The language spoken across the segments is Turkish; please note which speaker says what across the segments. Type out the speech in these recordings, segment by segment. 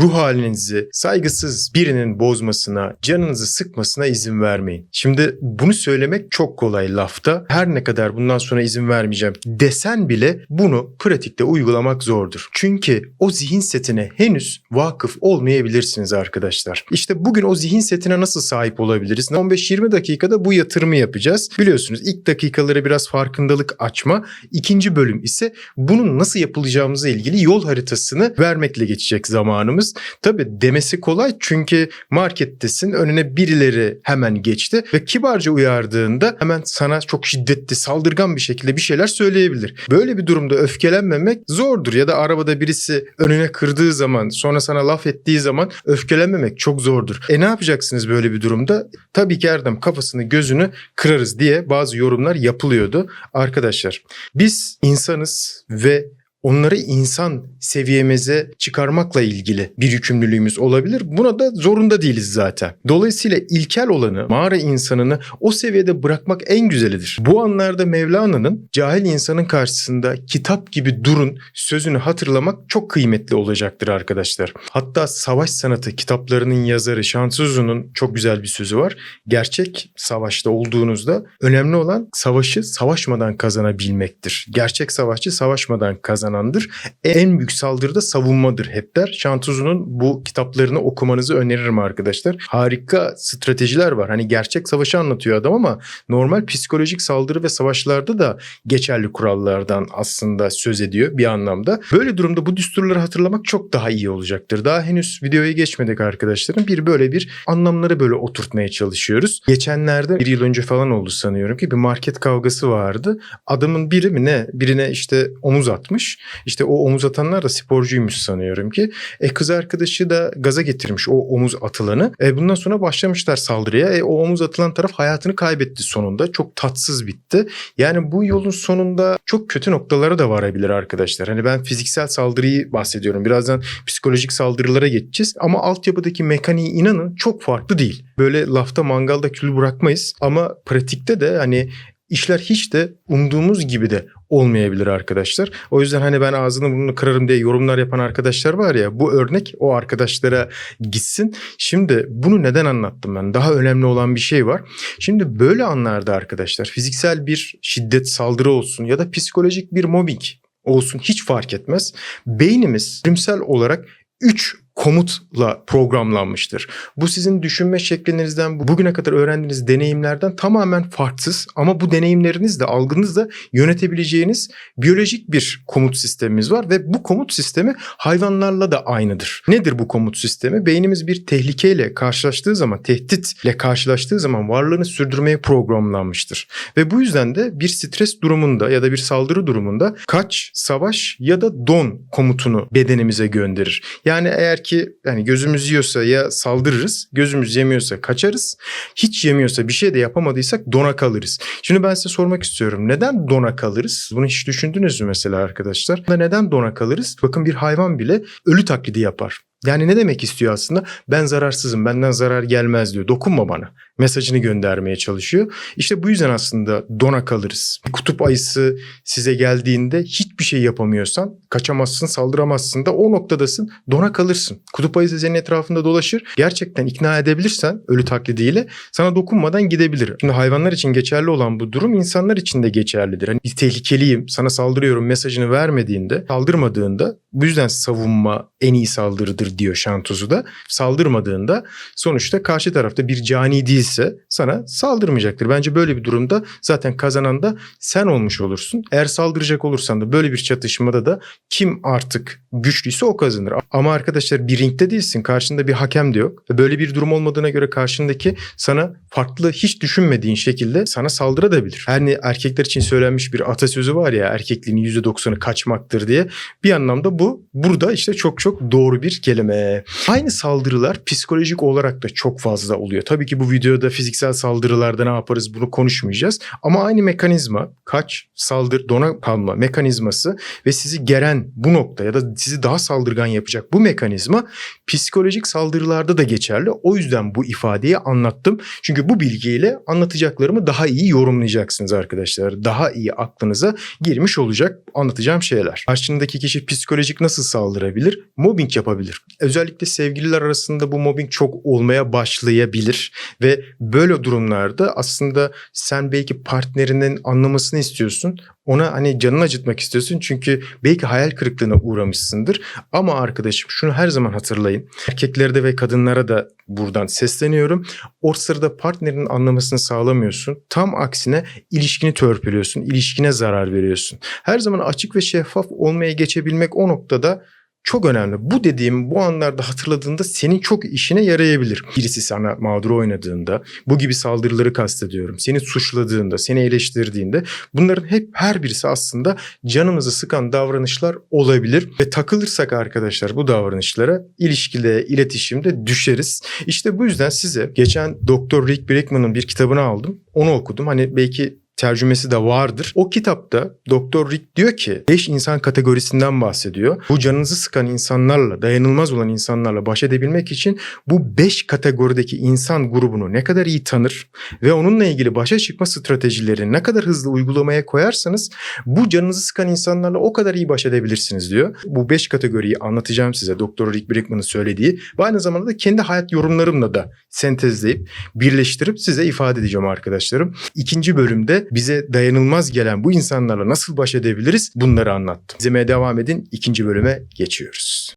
Speaker 1: ruh halinizi saygısız birinin bozmasına, canınızı sıkmasına izin vermeyin. Şimdi bunu söylemek çok kolay lafta. Her ne kadar bundan sonra izin vermeyeceğim desen bile bunu pratikte uygulamak zordur. Çünkü o zihin setine henüz vakıf olmayabilirsiniz arkadaşlar. İşte bugün o zihin setine nasıl sahip olabiliriz? 15-20 dakikada bu yatırımı yapacağız. Biliyorsunuz ilk dakikaları biraz farkındalık açma. İkinci bölüm ise bunun nasıl yapılacağımıza ilgili yol haritasını vermekle geçecek zamanımız. Tabi demesi kolay çünkü markettesin önüne birileri hemen geçti ve kibarca uyardığında hemen sana çok şiddetli saldırgan bir şekilde bir şeyler söyleyebilir. Böyle bir durumda öfkelenmemek zordur ya da arabada birisi önüne kırdığı zaman sonra sana laf ettiği zaman öfkelenmemek çok zordur. E ne yapacaksınız böyle bir durumda? Tabii ki Erdem kafasını gözünü kırarız diye bazı yorumlar yapılıyordu. Arkadaşlar biz insanız ve onları insan seviyemize çıkarmakla ilgili bir yükümlülüğümüz olabilir. Buna da zorunda değiliz zaten. Dolayısıyla ilkel olanı, mağara insanını o seviyede bırakmak en güzelidir. Bu anlarda Mevlana'nın cahil insanın karşısında kitap gibi durun sözünü hatırlamak çok kıymetli olacaktır arkadaşlar. Hatta savaş sanatı kitaplarının yazarı Şansuzu'nun çok güzel bir sözü var. Gerçek savaşta olduğunuzda önemli olan savaşı savaşmadan kazanabilmektir. Gerçek savaşçı savaşmadan kazanandır. En büyük saldırı da savunmadır hep der. Şantuzu'nun bu kitaplarını okumanızı öneririm arkadaşlar. Harika stratejiler var. Hani gerçek savaşı anlatıyor adam ama normal psikolojik saldırı ve savaşlarda da geçerli kurallardan aslında söz ediyor bir anlamda. Böyle durumda bu düsturları hatırlamak çok daha iyi olacaktır. Daha henüz videoya geçmedik arkadaşlarım. Bir böyle bir anlamları böyle oturtmaya çalışıyoruz. Geçenlerde bir yıl önce falan oldu sanıyorum ki bir market kavgası vardı. Adamın biri mi ne birine işte omuz atmış. İşte o omuz atanlar da sporcuymuş sanıyorum ki. E kız arkadaşı da gaza getirmiş o omuz atılanı. E bundan sonra başlamışlar saldırıya. E o omuz atılan taraf hayatını kaybetti sonunda. Çok tatsız bitti. Yani bu yolun sonunda çok kötü noktalara da varabilir arkadaşlar. Hani ben fiziksel saldırıyı bahsediyorum. Birazdan psikolojik saldırılara geçeceğiz. Ama altyapıdaki mekaniği inanın çok farklı değil. Böyle lafta mangalda kül bırakmayız. Ama pratikte de hani işler hiç de umduğumuz gibi de olmayabilir arkadaşlar. O yüzden hani ben ağzını burnunu kırarım diye yorumlar yapan arkadaşlar var ya bu örnek o arkadaşlara gitsin. Şimdi bunu neden anlattım ben? Daha önemli olan bir şey var. Şimdi böyle anlarda arkadaşlar fiziksel bir şiddet saldırı olsun ya da psikolojik bir mobbing olsun hiç fark etmez. Beynimiz bilimsel olarak 3 komutla programlanmıştır. Bu sizin düşünme şeklinizden, bugüne kadar öğrendiğiniz deneyimlerden tamamen farksız ama bu deneyimlerinizle, algınızla yönetebileceğiniz biyolojik bir komut sistemimiz var ve bu komut sistemi hayvanlarla da aynıdır. Nedir bu komut sistemi? Beynimiz bir tehlikeyle karşılaştığı zaman, tehditle karşılaştığı zaman varlığını sürdürmeye programlanmıştır. Ve bu yüzden de bir stres durumunda ya da bir saldırı durumunda kaç, savaş ya da don komutunu bedenimize gönderir. Yani eğer ki yani gözümüz yiyorsa ya saldırırız, gözümüz yemiyorsa kaçarız. Hiç yemiyorsa bir şey de yapamadıysak dona kalırız. Şimdi ben size sormak istiyorum. Neden dona kalırız? Bunu hiç düşündünüz mü mesela arkadaşlar? Neden dona kalırız? Bakın bir hayvan bile ölü taklidi yapar. Yani ne demek istiyor aslında? Ben zararsızım, benden zarar gelmez diyor. Dokunma bana. Mesajını göndermeye çalışıyor. İşte bu yüzden aslında dona kalırız. Kutup ayısı size geldiğinde hiçbir şey yapamıyorsan kaçamazsın, saldıramazsın da o noktadasın. Dona kalırsın. Kutup ayısı senin etrafında dolaşır. Gerçekten ikna edebilirsen ölü taklidiyle sana dokunmadan gidebilir. Şimdi hayvanlar için geçerli olan bu durum insanlar için de geçerlidir. Hani bir tehlikeliyim, sana saldırıyorum mesajını vermediğinde, saldırmadığında bu yüzden savunma en iyi saldırıdır diyor Şantuzu da. Saldırmadığında sonuçta karşı tarafta bir cani değilse sana saldırmayacaktır. Bence böyle bir durumda zaten kazanan da sen olmuş olursun. Eğer saldıracak olursan da böyle bir çatışmada da kim artık güçlüyse o kazanır. Ama arkadaşlar bir ringde değilsin. Karşında bir hakem de yok. Böyle bir durum olmadığına göre karşındaki sana farklı hiç düşünmediğin şekilde sana saldırabilir. Hani erkekler için söylenmiş bir atasözü var ya erkekliğin %90'ı kaçmaktır diye. Bir anlamda bu burada işte çok çok doğru bir kelime. Aynı saldırılar psikolojik olarak da çok fazla oluyor. Tabii ki bu video videoda fiziksel saldırılarda ne yaparız bunu konuşmayacağız. Ama aynı mekanizma kaç, saldır, dona kalma mekanizması ve sizi geren bu nokta ya da sizi daha saldırgan yapacak bu mekanizma psikolojik saldırılarda da geçerli. O yüzden bu ifadeyi anlattım. Çünkü bu bilgiyle anlatacaklarımı daha iyi yorumlayacaksınız arkadaşlar. Daha iyi aklınıza girmiş olacak anlatacağım şeyler. Karşındaki kişi psikolojik nasıl saldırabilir? Mobbing yapabilir. Özellikle sevgililer arasında bu mobbing çok olmaya başlayabilir ve böyle durumlarda aslında sen belki partnerinin anlamasını istiyorsun. Ona hani canını acıtmak istiyorsun çünkü belki hayal kırıklığına uğramışsındır. Ama arkadaşım şunu her zaman hatırlayın. Erkeklerde ve kadınlara da buradan sesleniyorum. O sırada partnerinin anlamasını sağlamıyorsun. Tam aksine ilişkini törpülüyorsun. ilişkine zarar veriyorsun. Her zaman açık ve şeffaf olmaya geçebilmek o noktada çok önemli. Bu dediğim bu anlarda hatırladığında senin çok işine yarayabilir. Birisi sana mağdur oynadığında, bu gibi saldırıları kastediyorum. Seni suçladığında, seni eleştirdiğinde bunların hep her birisi aslında canımızı sıkan davranışlar olabilir. Ve takılırsak arkadaşlar bu davranışlara ilişkide, iletişimde düşeriz. İşte bu yüzden size geçen Dr. Rick Brickman'ın bir kitabını aldım. Onu okudum. Hani belki tercümesi de vardır. O kitapta Doktor Rick diyor ki 5 insan kategorisinden bahsediyor. Bu canınızı sıkan insanlarla, dayanılmaz olan insanlarla baş edebilmek için bu 5 kategorideki insan grubunu ne kadar iyi tanır ve onunla ilgili başa çıkma stratejilerini ne kadar hızlı uygulamaya koyarsanız bu canınızı sıkan insanlarla o kadar iyi baş edebilirsiniz diyor. Bu 5 kategoriyi anlatacağım size Doktor Rick Brickman'ın söylediği ve aynı zamanda da kendi hayat yorumlarımla da sentezleyip birleştirip size ifade edeceğim arkadaşlarım. İkinci bölümde bize dayanılmaz gelen bu insanlarla nasıl baş edebiliriz bunları anlattım. İzlemeye devam edin. İkinci bölüme geçiyoruz.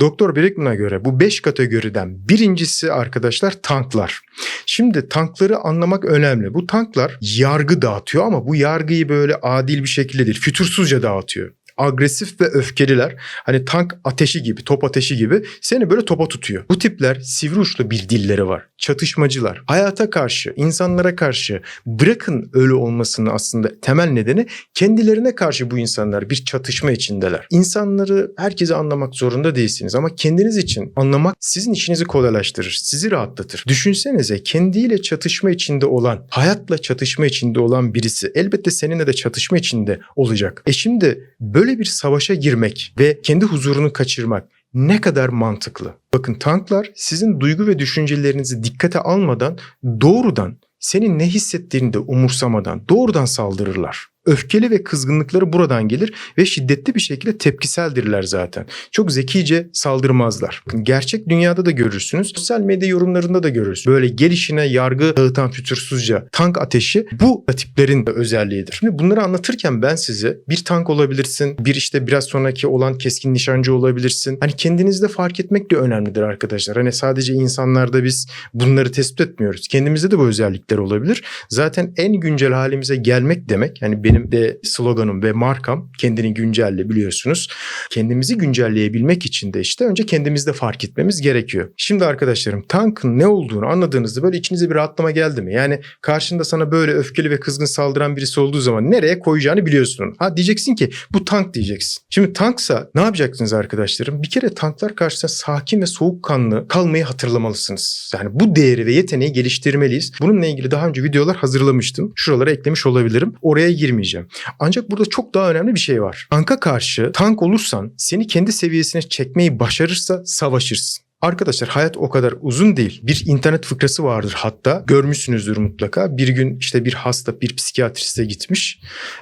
Speaker 1: Doktor Brickman'a göre bu 5 kategoriden birincisi arkadaşlar tanklar. Şimdi tankları anlamak önemli. Bu tanklar yargı dağıtıyor ama bu yargıyı böyle adil bir şekilde değil, fütursuzca dağıtıyor agresif ve öfkeliler. Hani tank ateşi gibi, top ateşi gibi seni böyle topa tutuyor. Bu tipler sivri uçlu bir dilleri var. Çatışmacılar. Hayata karşı, insanlara karşı bırakın öyle olmasını aslında temel nedeni kendilerine karşı bu insanlar bir çatışma içindeler. İnsanları herkese anlamak zorunda değilsiniz ama kendiniz için anlamak sizin işinizi kolaylaştırır, sizi rahatlatır. Düşünsenize kendiyle çatışma içinde olan, hayatla çatışma içinde olan birisi elbette seninle de çatışma içinde olacak. E şimdi böyle böyle bir savaşa girmek ve kendi huzurunu kaçırmak ne kadar mantıklı. Bakın tanklar sizin duygu ve düşüncelerinizi dikkate almadan doğrudan senin ne hissettiğini de umursamadan doğrudan saldırırlar. Öfkeli ve kızgınlıkları buradan gelir ve şiddetli bir şekilde tepkiseldirler zaten. Çok zekice saldırmazlar. Gerçek dünyada da görürsünüz. Sosyal medya yorumlarında da görürsünüz. Böyle gelişine yargı dağıtan fütursuzca tank ateşi bu tiplerin özelliğidir. Şimdi bunları anlatırken ben size bir tank olabilirsin, bir işte biraz sonraki olan keskin nişancı olabilirsin. Hani kendinizde fark etmek de önemlidir arkadaşlar. Hani sadece insanlarda biz bunları tespit etmiyoruz. Kendimizde de bu özellikler olabilir. Zaten en güncel halimize gelmek demek yani benim de sloganım ve markam kendini güncelle biliyorsunuz. Kendimizi güncelleyebilmek için de işte önce kendimizde fark etmemiz gerekiyor. Şimdi arkadaşlarım tankın ne olduğunu anladığınızda böyle içinize bir rahatlama geldi mi? Yani karşında sana böyle öfkeli ve kızgın saldıran birisi olduğu zaman nereye koyacağını biliyorsun. Ha diyeceksin ki bu tank diyeceksin. Şimdi tanksa ne yapacaksınız arkadaşlarım? Bir kere tanklar karşısında sakin ve soğukkanlı kalmayı hatırlamalısınız. Yani bu değeri ve yeteneği geliştirmeliyiz. Bununla ilgili daha önce videolar hazırlamıştım. Şuralara eklemiş olabilirim. Oraya girmeyeceğim söyleyeceğim. Ancak burada çok daha önemli bir şey var. Tanka karşı tank olursan seni kendi seviyesine çekmeyi başarırsa savaşırsın. Arkadaşlar hayat o kadar uzun değil. Bir internet fıkrası vardır hatta. Görmüşsünüzdür mutlaka. Bir gün işte bir hasta bir psikiyatriste gitmiş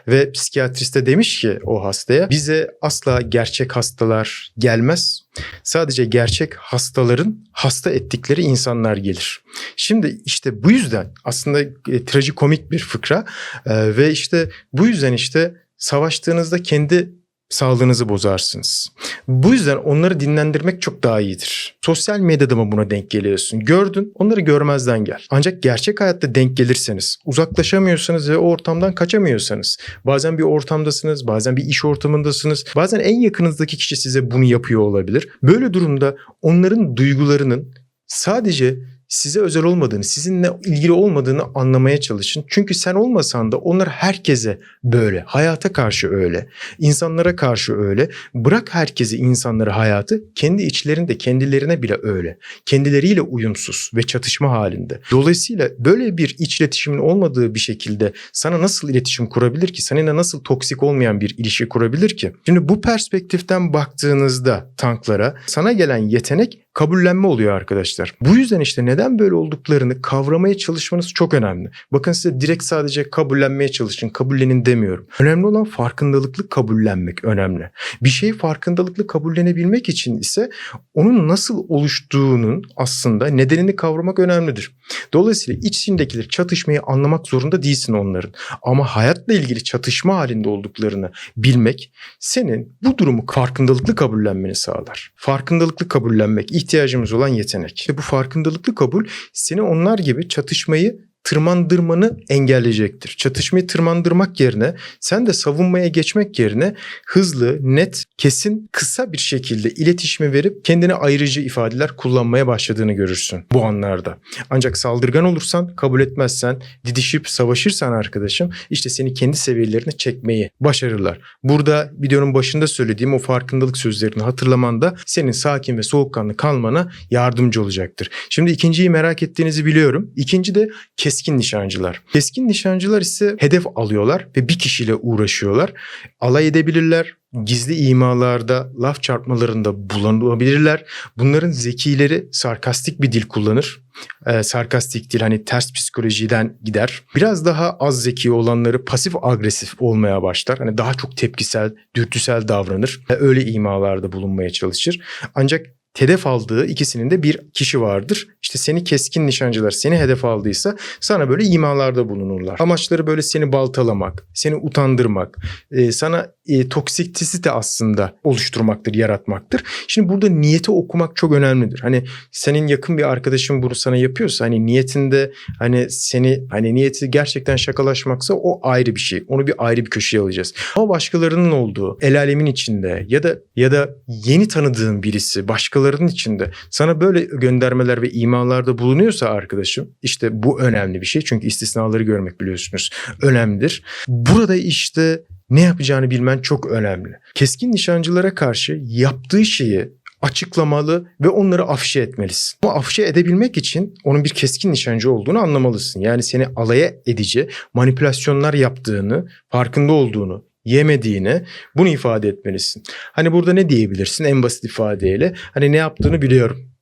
Speaker 1: ve psikiyatriste demiş ki o hastaya bize asla gerçek hastalar gelmez. Sadece gerçek hastaların hasta ettikleri insanlar gelir. Şimdi işte bu yüzden aslında e, trajikomik bir fıkra e, ve işte bu yüzden işte savaştığınızda kendi sağlığınızı bozarsınız. Bu yüzden onları dinlendirmek çok daha iyidir. Sosyal medyada mı buna denk geliyorsun? Gördün, onları görmezden gel. Ancak gerçek hayatta denk gelirseniz, uzaklaşamıyorsanız ve o ortamdan kaçamıyorsanız, bazen bir ortamdasınız, bazen bir iş ortamındasınız, bazen en yakınızdaki kişi size bunu yapıyor olabilir. Böyle durumda onların duygularının sadece size özel olmadığını, sizinle ilgili olmadığını anlamaya çalışın. Çünkü sen olmasan da onlar herkese böyle. Hayata karşı öyle. insanlara karşı öyle. Bırak herkesi, insanları, hayatı kendi içlerinde kendilerine bile öyle. Kendileriyle uyumsuz ve çatışma halinde. Dolayısıyla böyle bir iç iletişimin olmadığı bir şekilde sana nasıl iletişim kurabilir ki? Seninle nasıl toksik olmayan bir ilişki kurabilir ki? Şimdi bu perspektiften baktığınızda tanklara sana gelen yetenek kabullenme oluyor arkadaşlar. Bu yüzden işte neden böyle olduklarını kavramaya çalışmanız çok önemli. Bakın size direkt sadece kabullenmeye çalışın, kabullenin demiyorum. Önemli olan farkındalıklı kabullenmek önemli. Bir şeyi farkındalıklı kabullenebilmek için ise onun nasıl oluştuğunun aslında nedenini kavramak önemlidir. Dolayısıyla içindekileri çatışmayı anlamak zorunda değilsin onların. Ama hayatla ilgili çatışma halinde olduklarını bilmek senin bu durumu farkındalıklı kabullenmeni sağlar. Farkındalıklı kabullenmek ihtiyacımız olan yetenek. İşte bu farkındalıklı kabul seni onlar gibi çatışmayı tırmandırmanı engelleyecektir. Çatışmayı tırmandırmak yerine sen de savunmaya geçmek yerine hızlı, net, kesin, kısa bir şekilde iletişime verip kendine ayrıcı ifadeler kullanmaya başladığını görürsün bu anlarda. Ancak saldırgan olursan, kabul etmezsen, didişip savaşırsan arkadaşım işte seni kendi seviyelerine çekmeyi başarırlar. Burada videonun başında söylediğim o farkındalık sözlerini hatırlaman da senin sakin ve soğukkanlı kalmana yardımcı olacaktır. Şimdi ikinciyi merak ettiğinizi biliyorum. İkinci de keskin nişancılar. Keskin nişancılar ise hedef alıyorlar ve bir kişiyle uğraşıyorlar. Alay edebilirler, gizli imalarda, laf çarpmalarında bulunabilirler. Bunların zekileri sarkastik bir dil kullanır. Ee, sarkastik dil hani ters psikolojiden gider. Biraz daha az zeki olanları pasif agresif olmaya başlar. Hani daha çok tepkisel, dürtüsel davranır. Ee, öyle imalarda bulunmaya çalışır. Ancak hedef aldığı ikisinin de bir kişi vardır. İşte seni keskin nişancılar seni hedef aldıysa sana böyle imalarda bulunurlar. Amaçları böyle seni baltalamak, seni utandırmak, e, sana e, toksiktisite aslında oluşturmaktır, yaratmaktır. Şimdi burada niyeti okumak çok önemlidir. Hani senin yakın bir arkadaşın bunu sana yapıyorsa hani niyetinde hani seni hani niyeti gerçekten şakalaşmaksa o ayrı bir şey. Onu bir ayrı bir köşeye alacağız. Ama başkalarının olduğu el alemin içinde ya da ya da yeni tanıdığın birisi başkalarının içinde sana böyle göndermeler ve imalarda bulunuyorsa arkadaşım işte bu önemli bir şey. Çünkü istisnaları görmek biliyorsunuz önemlidir. Burada işte ne yapacağını bilmen çok önemli. Keskin nişancılara karşı yaptığı şeyi açıklamalı ve onları afişe etmelisin. Ama afişe edebilmek için onun bir keskin nişancı olduğunu anlamalısın. Yani seni alaya edici manipülasyonlar yaptığını, farkında olduğunu, yemediğini bunu ifade etmelisin. Hani burada ne diyebilirsin en basit ifadeyle? Hani ne yaptığını biliyorum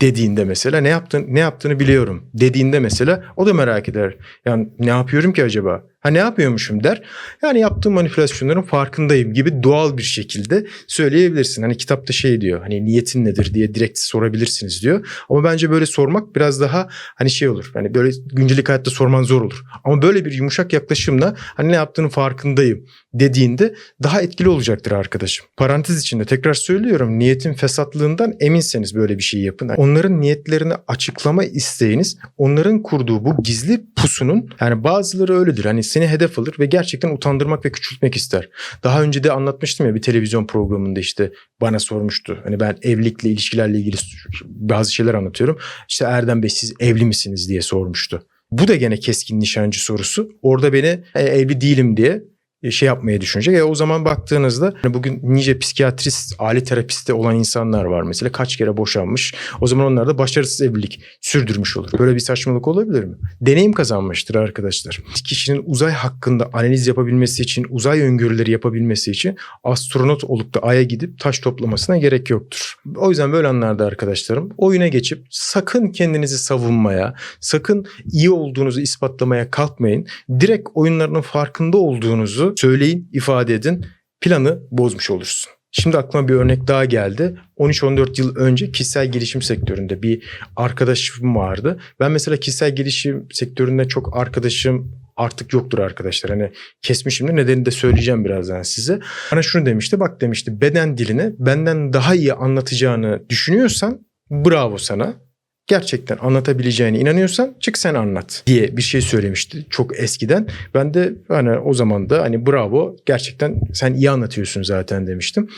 Speaker 1: dediğinde mesela ne yaptın ne yaptığını biliyorum dediğinde mesela o da merak eder. Yani ne yapıyorum ki acaba? Ha ne yapıyormuşum der. Yani yaptığım manipülasyonların farkındayım gibi doğal bir şekilde söyleyebilirsin. Hani kitapta şey diyor hani niyetin nedir diye direkt sorabilirsiniz diyor. Ama bence böyle sormak biraz daha hani şey olur. Hani böyle güncelik hayatta sorman zor olur. Ama böyle bir yumuşak yaklaşımla hani ne yaptığını farkındayım dediğinde daha etkili olacaktır arkadaşım. Parantez içinde tekrar söylüyorum niyetin fesatlığından eminseniz böyle bir şey yapın. Onların niyetlerini açıklama isteğiniz onların kurduğu bu gizli pusunun yani bazıları öyledir. Hani seni hedef alır ve gerçekten utandırmak ve küçültmek ister. Daha önce de anlatmıştım ya bir televizyon programında işte bana sormuştu. Hani ben evlilikle ilişkilerle ilgili bazı şeyler anlatıyorum. İşte Erdem Bey siz evli misiniz diye sormuştu. Bu da gene keskin nişancı sorusu. Orada beni e, evli değilim diye şey yapmaya düşünecek. E o zaman baktığınızda hani bugün nice psikiyatrist, aile terapisti olan insanlar var mesela. Kaç kere boşanmış. O zaman onlar da başarısız evlilik sürdürmüş olur. Böyle bir saçmalık olabilir mi? Deneyim kazanmıştır arkadaşlar. Kişinin uzay hakkında analiz yapabilmesi için, uzay öngörüleri yapabilmesi için astronot olup da Ay'a gidip taş toplamasına gerek yoktur. O yüzden böyle anlarda arkadaşlarım oyuna geçip sakın kendinizi savunmaya, sakın iyi olduğunuzu ispatlamaya kalkmayın. Direkt oyunlarının farkında olduğunuzu söyleyin, ifade edin. Planı bozmuş olursun. Şimdi aklıma bir örnek daha geldi. 13-14 yıl önce kişisel gelişim sektöründe bir arkadaşım vardı. Ben mesela kişisel gelişim sektöründe çok arkadaşım artık yoktur arkadaşlar. Hani kesmişim de nedenini de söyleyeceğim birazdan size. Bana şunu demişti. Bak demişti beden dilini benden daha iyi anlatacağını düşünüyorsan bravo sana. Gerçekten anlatabileceğine inanıyorsan çık sen anlat diye bir şey söylemişti çok eskiden. Ben de hani o zaman da hani bravo gerçekten sen iyi anlatıyorsun zaten demiştim.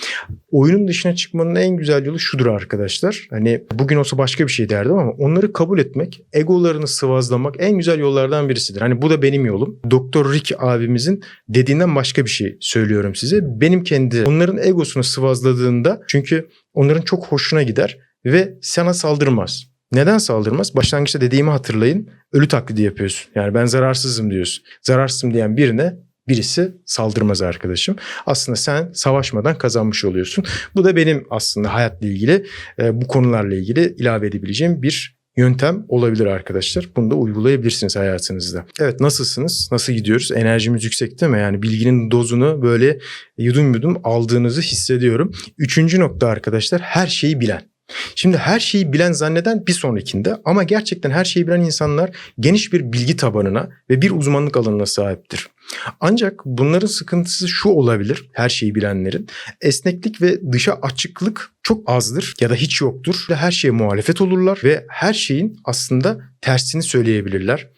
Speaker 1: Oyunun dışına çıkmanın en güzel yolu şudur arkadaşlar. Hani bugün olsa başka bir şey derdim ama onları kabul etmek, egolarını sıvazlamak en güzel yollardan birisidir. Hani bu da benim yolum. Doktor Rick abimizin dediğinden başka bir şey söylüyorum size. Benim kendi onların egosunu sıvazladığında çünkü onların çok hoşuna gider ve sana saldırmaz. Neden saldırmaz? Başlangıçta dediğimi hatırlayın. Ölü taklidi yapıyorsun. Yani ben zararsızım diyorsun. Zararsızım diyen birine birisi saldırmaz arkadaşım. Aslında sen savaşmadan kazanmış oluyorsun. Bu da benim aslında hayatla ilgili e, bu konularla ilgili ilave edebileceğim bir yöntem olabilir arkadaşlar. Bunu da uygulayabilirsiniz hayatınızda. Evet nasılsınız? Nasıl gidiyoruz? Enerjimiz yüksek değil mi? Yani bilginin dozunu böyle yudum yudum aldığınızı hissediyorum. Üçüncü nokta arkadaşlar her şeyi bilen. Şimdi her şeyi bilen zanneden bir sonrakinde ama gerçekten her şeyi bilen insanlar geniş bir bilgi tabanına ve bir uzmanlık alanına sahiptir. Ancak bunların sıkıntısı şu olabilir her şeyi bilenlerin. Esneklik ve dışa açıklık çok azdır ya da hiç yoktur. Her şeye muhalefet olurlar ve her şeyin aslında tersini söyleyebilirler.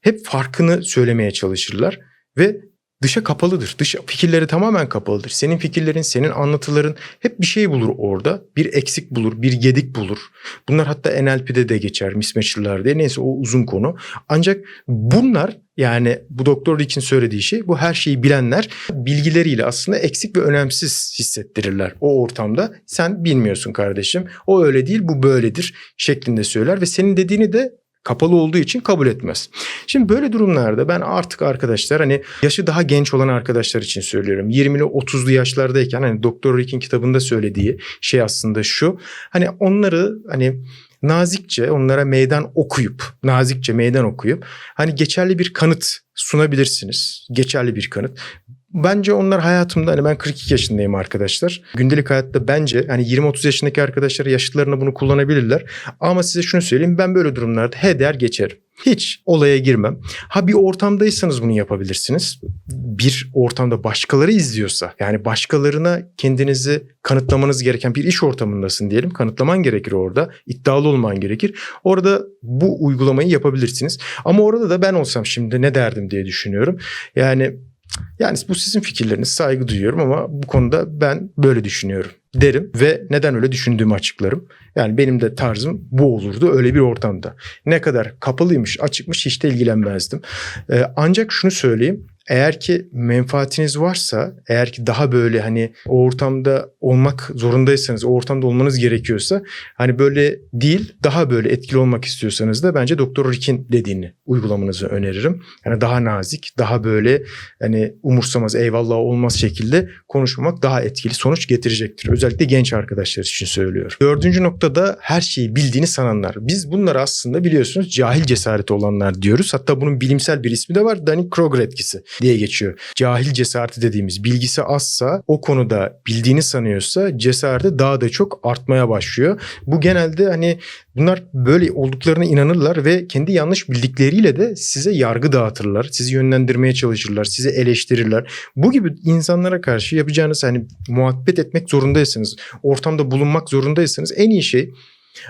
Speaker 1: Hep farkını söylemeye çalışırlar ve dışa kapalıdır. Dış fikirleri tamamen kapalıdır. Senin fikirlerin, senin anlatıların hep bir şey bulur orada. Bir eksik bulur, bir gedik bulur. Bunlar hatta NLP'de de geçer mismatcher'lar diye. Neyse o uzun konu. Ancak bunlar yani bu Doktor Rick'in söylediği şey bu her şeyi bilenler bilgileriyle aslında eksik ve önemsiz hissettirirler o ortamda. Sen bilmiyorsun kardeşim. O öyle değil bu böyledir şeklinde söyler ve senin dediğini de kapalı olduğu için kabul etmez. Şimdi böyle durumlarda ben artık arkadaşlar hani yaşı daha genç olan arkadaşlar için söylüyorum. 20'li 30'lu yaşlardayken hani Doktor Rick'in kitabında söylediği şey aslında şu. Hani onları hani nazikçe onlara meydan okuyup, nazikçe meydan okuyup hani geçerli bir kanıt sunabilirsiniz. Geçerli bir kanıt. Bence onlar hayatımda hani ben 42 yaşındayım arkadaşlar. Gündelik hayatta bence hani 20-30 yaşındaki arkadaşlar yaşlılarına bunu kullanabilirler. Ama size şunu söyleyeyim ben böyle durumlarda he der geçerim. Hiç olaya girmem. Ha bir ortamdaysanız bunu yapabilirsiniz. Bir ortamda başkaları izliyorsa yani başkalarına kendinizi kanıtlamanız gereken bir iş ortamındasın diyelim. Kanıtlaman gerekir orada. iddialı olman gerekir. Orada bu uygulamayı yapabilirsiniz. Ama orada da ben olsam şimdi ne derdim diye düşünüyorum. Yani yani bu sizin fikirleriniz saygı duyuyorum ama bu konuda ben böyle düşünüyorum derim ve neden öyle düşündüğümü açıklarım. Yani benim de tarzım bu olurdu öyle bir ortamda. Ne kadar kapalıymış açıkmış hiç de ilgilenmezdim. Ee, ancak şunu söyleyeyim eğer ki menfaatiniz varsa, eğer ki daha böyle hani o ortamda olmak zorundaysanız, o ortamda olmanız gerekiyorsa hani böyle değil, daha böyle etkili olmak istiyorsanız da bence Doktor Rick'in dediğini uygulamanızı öneririm. Yani daha nazik, daha böyle hani umursamaz, eyvallah olmaz şekilde konuşmamak daha etkili sonuç getirecektir. Özellikle genç arkadaşlar için söylüyorum. Dördüncü noktada her şeyi bildiğini sananlar. Biz bunlar aslında biliyorsunuz cahil cesareti olanlar diyoruz. Hatta bunun bilimsel bir ismi de var. Dunning-Kruger etkisi diye geçiyor. Cahil cesareti dediğimiz bilgisi azsa o konuda bildiğini sanıyorsa cesareti daha da çok artmaya başlıyor. Bu genelde hani bunlar böyle olduklarına inanırlar ve kendi yanlış bildikleriyle de size yargı dağıtırlar. Sizi yönlendirmeye çalışırlar, sizi eleştirirler. Bu gibi insanlara karşı yapacağınız hani muhabbet etmek zorundaysanız, ortamda bulunmak zorundaysanız en iyi şey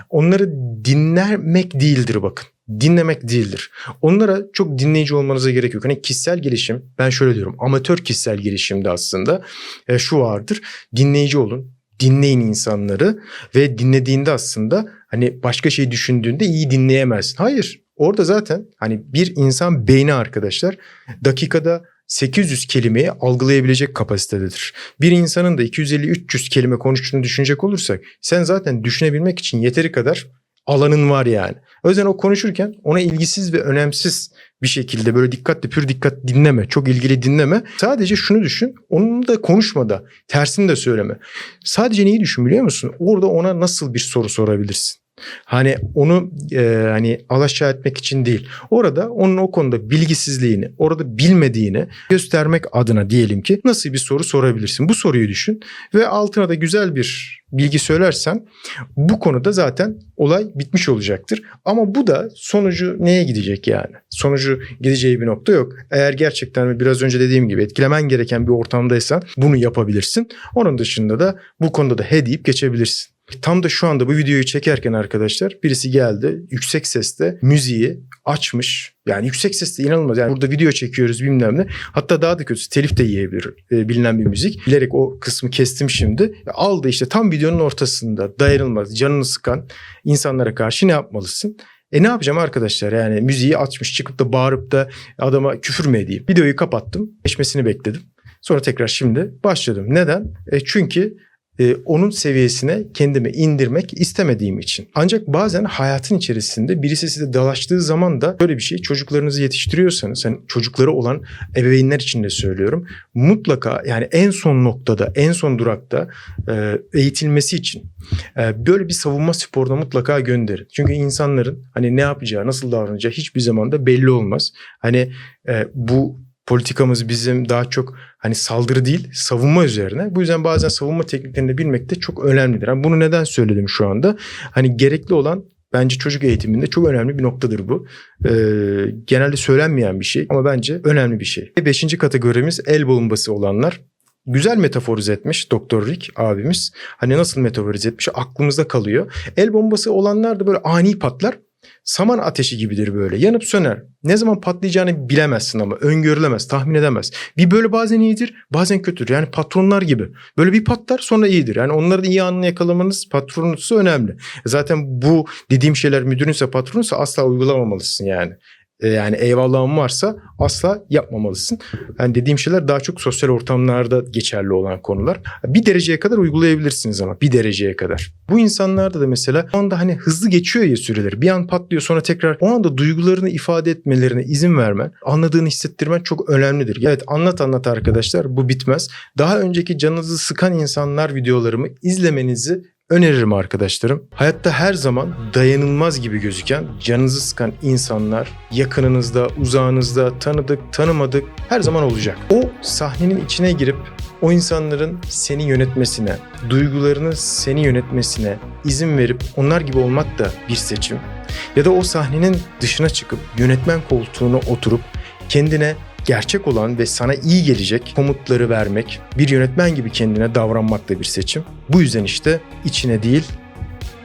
Speaker 1: onları dinlemek değildir bakın dinlemek değildir. Onlara çok dinleyici olmanıza gerek yok. Hani kişisel gelişim ben şöyle diyorum amatör kişisel gelişimde aslında e, şu vardır. Dinleyici olun. Dinleyin insanları ve dinlediğinde aslında hani başka şey düşündüğünde iyi dinleyemezsin. Hayır. Orada zaten hani bir insan beyni arkadaşlar dakikada 800 kelimeyi algılayabilecek kapasitededir. Bir insanın da 250-300 kelime konuştuğunu düşünecek olursak sen zaten düşünebilmek için yeteri kadar alanın var yani. O yüzden o konuşurken ona ilgisiz ve önemsiz bir şekilde böyle dikkatli pür dikkat dinleme. Çok ilgili dinleme. Sadece şunu düşün. Onun da konuşmada tersini de söyleme. Sadece neyi düşün biliyor musun? Orada ona nasıl bir soru sorabilirsin? Hani onu e, hani alaşağı etmek için değil. Orada onun o konuda bilgisizliğini, orada bilmediğini göstermek adına diyelim ki nasıl bir soru sorabilirsin? Bu soruyu düşün ve altına da güzel bir bilgi söylersen bu konuda zaten olay bitmiş olacaktır. Ama bu da sonucu neye gidecek yani? Sonucu gideceği bir nokta yok. Eğer gerçekten biraz önce dediğim gibi etkilemen gereken bir ortamdaysan bunu yapabilirsin. Onun dışında da bu konuda da he deyip geçebilirsin. Tam da şu anda bu videoyu çekerken arkadaşlar birisi geldi yüksek sesle müziği açmış. Yani yüksek sesle inanılmaz. Yani burada video çekiyoruz bilmem ne. Hatta daha da kötüsü telif de yiyebilir e, bilinen bir müzik. Bilerek o kısmı kestim şimdi. Aldı işte tam videonun ortasında dayanılmaz canını sıkan insanlara karşı ne yapmalısın? E ne yapacağım arkadaşlar yani müziği açmış çıkıp da bağırıp da adama küfür mü edeyim? Videoyu kapattım. Geçmesini bekledim. Sonra tekrar şimdi başladım. Neden? E çünkü e, onun seviyesine kendimi indirmek istemediğim için. Ancak bazen hayatın içerisinde birisi size dalaştığı zaman da böyle bir şey çocuklarınızı yetiştiriyorsanız hani çocukları olan ebeveynler için de söylüyorum. Mutlaka yani en son noktada en son durakta e, eğitilmesi için e, böyle bir savunma sporuna mutlaka gönderin. Çünkü insanların hani ne yapacağı nasıl davranacağı hiçbir zaman da belli olmaz. Hani e, bu politikamız bizim daha çok hani saldırı değil savunma üzerine. Bu yüzden bazen savunma tekniklerini bilmek de çok önemlidir. Yani bunu neden söyledim şu anda? Hani gerekli olan bence çocuk eğitiminde çok önemli bir noktadır bu. Ee, genelde söylenmeyen bir şey ama bence önemli bir şey. Beşinci kategorimiz el bombası olanlar. Güzel metaforize etmiş Doktor Rick abimiz. Hani nasıl metaforize etmiş aklımızda kalıyor. El bombası olanlar da böyle ani patlar. Saman ateşi gibidir böyle. Yanıp söner. Ne zaman patlayacağını bilemezsin ama öngörülemez, tahmin edemez. Bir böyle bazen iyidir, bazen kötüdür. Yani patronlar gibi. Böyle bir patlar sonra iyidir. Yani onların iyi anını yakalamanız patronunsa önemli. Zaten bu dediğim şeyler müdürünse patronunsa asla uygulamamalısın yani. E, Yani eyvallahın varsa asla yapmamalısın. Yani dediğim şeyler daha çok sosyal ortamlarda geçerli olan konular. Bir dereceye kadar uygulayabilirsiniz ama bir dereceye kadar. Bu insanlarda da mesela o anda hani hızlı geçiyor ya süreleri. Bir an patlıyor sonra tekrar o anda duygularını ifade etmelerine izin vermen, anladığını hissettirmen çok önemlidir. Evet anlat anlat arkadaşlar bu bitmez. Daha önceki canınızı sıkan insanlar videolarımı izlemenizi öneririm arkadaşlarım. Hayatta her zaman dayanılmaz gibi gözüken, canınızı sıkan insanlar yakınınızda, uzağınızda, tanıdık, tanımadık her zaman olacak. O sahnenin içine girip o insanların seni yönetmesine, duygularını seni yönetmesine izin verip onlar gibi olmak da bir seçim. Ya da o sahnenin dışına çıkıp yönetmen koltuğuna oturup kendine gerçek olan ve sana iyi gelecek komutları vermek, bir yönetmen gibi kendine davranmak da bir seçim. Bu yüzden işte içine değil,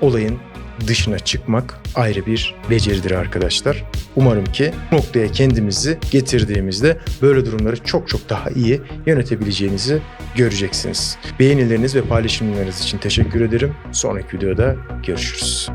Speaker 1: olayın dışına çıkmak ayrı bir beceridir arkadaşlar. Umarım ki bu noktaya kendimizi getirdiğimizde böyle durumları çok çok daha iyi yönetebileceğinizi göreceksiniz. Beğenileriniz ve paylaşımlarınız için teşekkür ederim. Sonraki videoda görüşürüz.